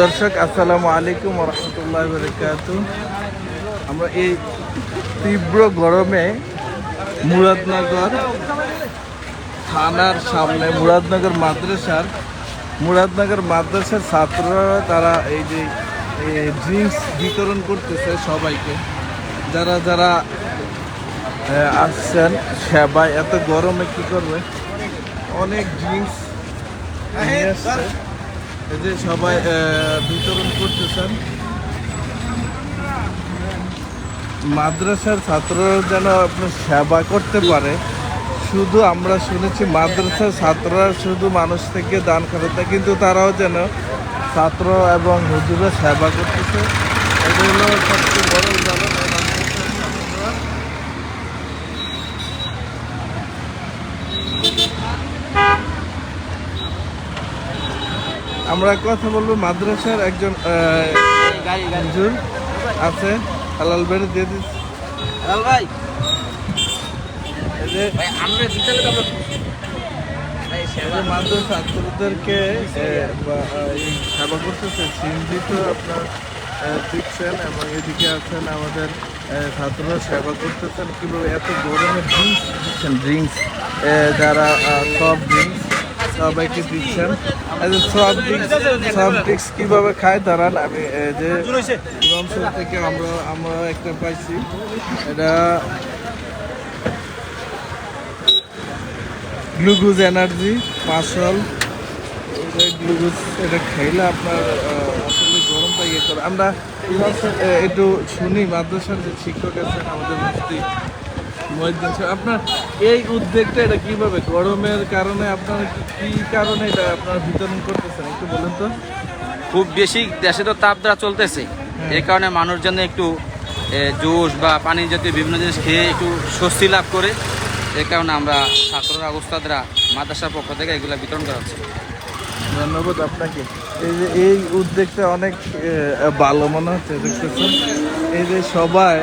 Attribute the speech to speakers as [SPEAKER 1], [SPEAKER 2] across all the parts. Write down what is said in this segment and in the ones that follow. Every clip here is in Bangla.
[SPEAKER 1] দর্শক, আসসালামু আলাইকুম রহমতুল্লাহ বরকাত আমরা এই তীব্র গরমে মুরাদনগর থানার সামনে, মুরাদনগর মাদ্রাসার মুরাদনগর মাদ্রাসার ছাত্ররা তারা এই যে ড্রিঙ্কস বিতরণ করতেছে সবাইকে। যারা যারা আসছেন, সেবায় এত গরমে কি করবে? অনেক ড্রিঙ্কস যে সবাই বিতরণ করতেছেন। মাদ্রাসার ছাত্ররা যেন আপনার সেবা করতে পারে, শুধু আমরা শুনেছি মাদ্রাসার ছাত্ররা শুধু মানুষ থেকে দান করে খাতে কিন্তু তারাও যেন ছাত্র এবং হুজুরা সেবা করতেছে। এটা হলো সবচেয়ে বড় উদাহরণ এই মাদ্রাসার ছাত্ররা আমরা কথা বলব মাদ্রাসার একজন হুজুর আছে হালাল বেড়ে দিয়ে দিস।
[SPEAKER 2] ভাই।
[SPEAKER 1] যে
[SPEAKER 2] ভাই আমরা বিকালে তো আমরা
[SPEAKER 1] মাদ্রাসা ছাত্রদেরকে সেবা করতেছে সিন্ধি তো আপনার দিচ্ছেন এবং এদিকে আছেন আমাদের ছাত্ররা সেবা করতেছেন। কীভাবে এত গরমে ড্রিঙ্কস দিচ্ছেন। ড্রিঙ্কস যারা সব ড্রিঙ্কস সবাইকে দিচ্ছেন। সব ড্রিঙ্কস সব ড্রিঙ্কস কীভাবে খায় দাঁড়ান, আমি যে রংপুর থেকে আমরা আমরা একটা পাইছি। এটা গ্লুকোজ এনার্জি পাশল গ্লুকোজ এটা খাইলে আপনার আসলে গরমটা ইয়ে করে। আমরা একটু শুনি, মাদ্রাসার যে শিক্ষক আছেন, আমাদের মুফতি। মহিউদ্দিন সাহেব, আপনার এই উদ্যোগটা এটা কীভাবে? গরমের কারণে আপনার কি- কারণে এটা আপনার বিতরণ করতেছেন? একটু বলেন তো।
[SPEAKER 2] খুব বেশি দেশে তো তাপদ্রা চলতেছে। এই কারণে মানুষজন একটু এ, জুস বা পানি জাতীয় বিভিন্ন জিনিস খেয়ে একটু স্বস্তি লাভ করে। এই কারণে আমরা ছাত্ররা উস্তাদরা মাদ্রাসার পক্ষ থেকে এগুলো বিতরণ করা হচ্ছে।
[SPEAKER 1] ধন্যবাদ আপনাকে। এই যে এই উদ্যোগটা অনেক ভালো মনে হচ্ছে দেখতেছেন? এই যে সবাই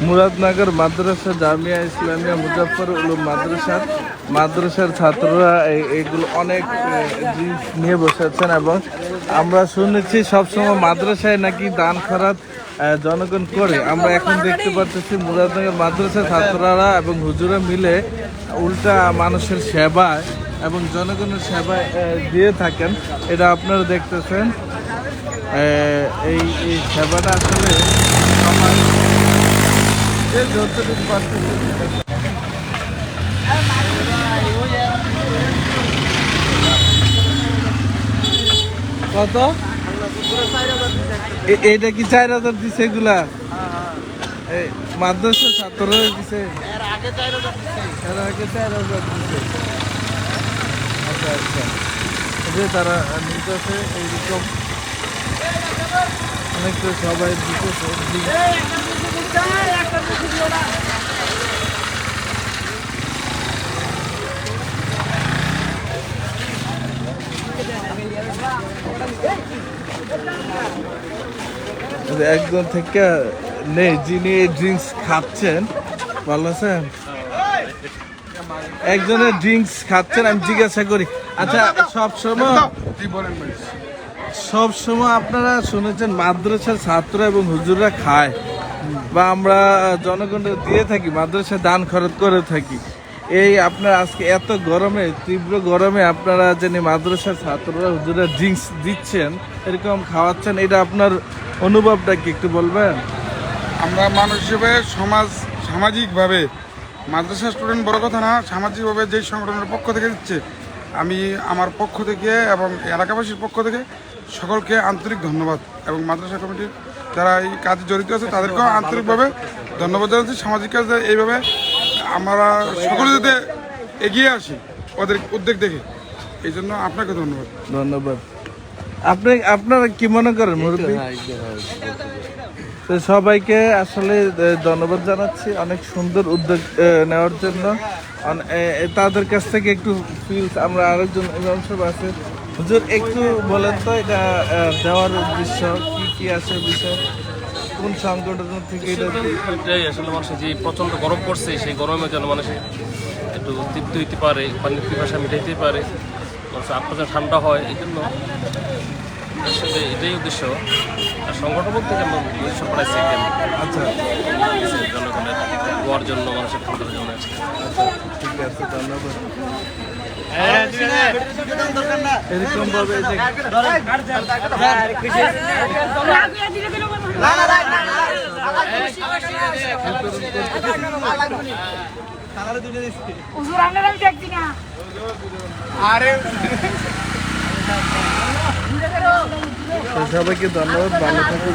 [SPEAKER 1] মুরাদনগর মাদ্রাসা জামিয়া ইসলামিয়া মুজাফর উলুম মাদ্রাসার মাদ্রাসার ছাত্ররা এইগুলো অনেক ড্রিঙ্কস নিয়ে বসেছেন এবং আমরা শুনেছি সবসময় মাদ্রাসায় নাকি দান আহ, জনগণ করে। আমরা এখন দেখতে পাচ্ছি মুরাদনগর মাদ্রাসা ছাত্ররা এবং হুজুরা মিলে উল্টা মানুষের সেবায় এবং জনগণের সেবায় দিয়ে থাকেন। এটা আপনারা দেখতেছেন। এই এই সেবাটা আসলে সমাজ কত? এ- এইটা কি চার হাজার দিছে এগুলা? মাদ্রাসা ছাত্ররা দিছে। আচ্ছা আচ্ছা। যে তারা নিতেছে এইরকম। সবাই দিতেছে। একজন থেকে নেই, যিনি ড্রিঙ্কস খাচ্ছেন, ভালো আছেন? একজনের ড্রিঙ্কস খাচ্ছেন, আমি জিজ্ঞাসা করি। আচ্ছা সব সময় সব সময় আপনারা শুনেছেন মাদ্রাসার ছাত্র এবং হুজুররা খায়। বা আমরা জনগণের দিয়ে থাকি, মাদ্রাসায় দান খরচ করে থাকি, এই আপনার আজকে এত গরমে, তীব্র গরমে আপনারা যিনি মাদ্রাসার ছাত্ররা হুজুরা ড্রিঙ্কস দিচ্ছেন, এরকম খাওয়াচ্ছেন, এটা আপনার অনুভবটা কি একটু বলবেন?
[SPEAKER 3] আমরা মানুষ হিসেবে সমাজ, সামাজিকভাবে, মাদ্রাসা স্টুডেন্ট বড় কথা না, সামাজিকভাবে যেই সংগঠনের পক্ষ থেকে দিচ্ছে, আমি আমার পক্ষ থেকে এবং এলাকাবাসীর পক্ষ থেকে সকলকে আন্তরিক ধন্যবাদ এবং মাদ্রাসা কমিটির যারা এই কাজে জড়িত আছে তাদেরকেও আন্তরিকভাবে ধন্যবাদ জানাচ্ছি। সামাজিক কাজে এইভাবে আমরা সকলে যাতে এগিয়ে আসি ওদের উদ্যোগ দেখে। এই জন্য আপনাকে ধন্যবাদ।
[SPEAKER 1] ধন্যবাদ। আপনি আপনারা কি মনে করেন মুরব্বী? তো সবাইকে আসলে ধন্যবাদ জানাচ্ছি অনেক সুন্দর উদ্যোগ নেওয়ার জন্য। তাদের কাছ থেকে একটু ফিলস আমরা আরেকজন ইমাম সাহেব আছে। হুজুর একটু বলেন তো এটা দেওয়ার উদ্দেশ্য কি আছে বিষয়? কোন সংগঠন থেকে
[SPEAKER 4] এটাই আসলে মানুষের যে প্রচণ্ড গরম পড়ছে সেই গরমে যেন মানুষ একটু তৃপ্ত হইতে পারে পানির পিপাসা মিটাইতে পারে মানুষ আত্মা যেন ঠান্ডা হয় এই জন্য আসলে এটাই উদ্দেশ্য। আর সংগঠন বলতে যেমন উদ্দেশ্য করাইছে
[SPEAKER 1] আচ্ছা।
[SPEAKER 4] জনগণের হওয়ার জন্য মানুষের ঠান্ডার জন্য। আছে
[SPEAKER 1] ঠিক আছে ধন্যবাদ। এরকম ভাবে সবাইকে ধন্যবাদ ভালো থাকুন।